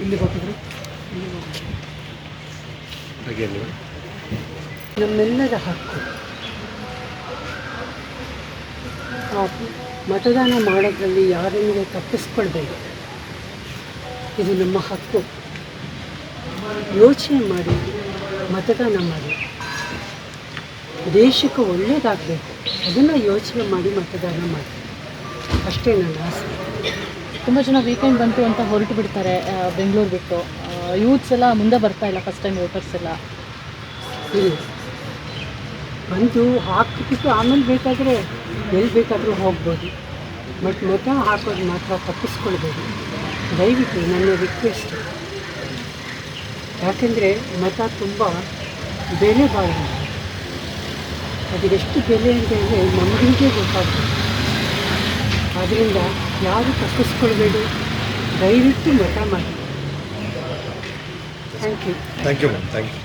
ಇಲ್ಲಿ ಹೋಗಿದ್ರು ನಮ್ಮೆಲ್ಲರ ಹಕ್ಕು. ಮತದಾನ ಮಾಡೋದ್ರಲ್ಲಿ ಯಾರನ್ನು ತಪ್ಪಿಸ್ಕೊಳ್ಬೇಕು? ಇದು ನಮ್ಮ ಹಕ್ಕು. ಯೋಚನೆ ಮಾಡಿ ಮತದಾನ ಮಾಡಿ. ದೇಶಕ್ಕೆ ಒಳ್ಳೆಯದಾಗಬೇಕು ಅದನ್ನು ಯೋಚನೆ ಮಾಡಿ ಮತದಾನ ಮಾಡಿ. ಅಷ್ಟೇ ನನ್ನ ಆಸೆ. ತುಂಬ ಜನ ವೀಕೆಂಡ್ ಬಂತು ಅಂತ ಹೊರಟು ಬಿಡ್ತಾರೆ ಬೆಂಗಳೂರು ಬಿಟ್ಟು. ಯೂತ್ಸ್ ಎಲ್ಲ ಮುಂದೆ ಬರ್ತಾ ಇಲ್ಲ ಫಸ್ಟ್ ಟೈಮ್ ವೋಟರ್ಸ್ ಎಲ್ಲ. ಬಂದು ಹಾಕಿಬಿಟ್ಟು ಆಮೇಲೆ ಬೇಕಾದರೆ ಎಲ್ಲಿ ಬೇಕಾದರೂ ಹೋಗ್ಬೋದು. ಬಟ್ ಮತ ಹಾಕೋದು ಮಾತ್ರ ತಪ್ಪಿಸ್ಕೊಳ್ಬೋದು. ದಯವಿಟ್ಟು ನನ್ನ ರಿಕ್ವೆಸ್ಟ್ ಯಾಕೆಂದರೆ ಮತ ತುಂಬ ಬೆಲೆ ಬಾಳ ಎಷ್ಟು ಬೆಲೆ ಅಂತ ಹೇಳಿದ್ರೆ ನಮಗಿಂತೇ ಗೊತ್ತಾಗ್ತದೆ. ಆದ್ದರಿಂದ ಯಾರು ತಪ್ಪಿಸ್ಕೊಳ್ಬೇಡಿ. ದಯವಿಟ್ಟು ಮಠ ಮಾಡಿ. Thank you thank you ma'am thank you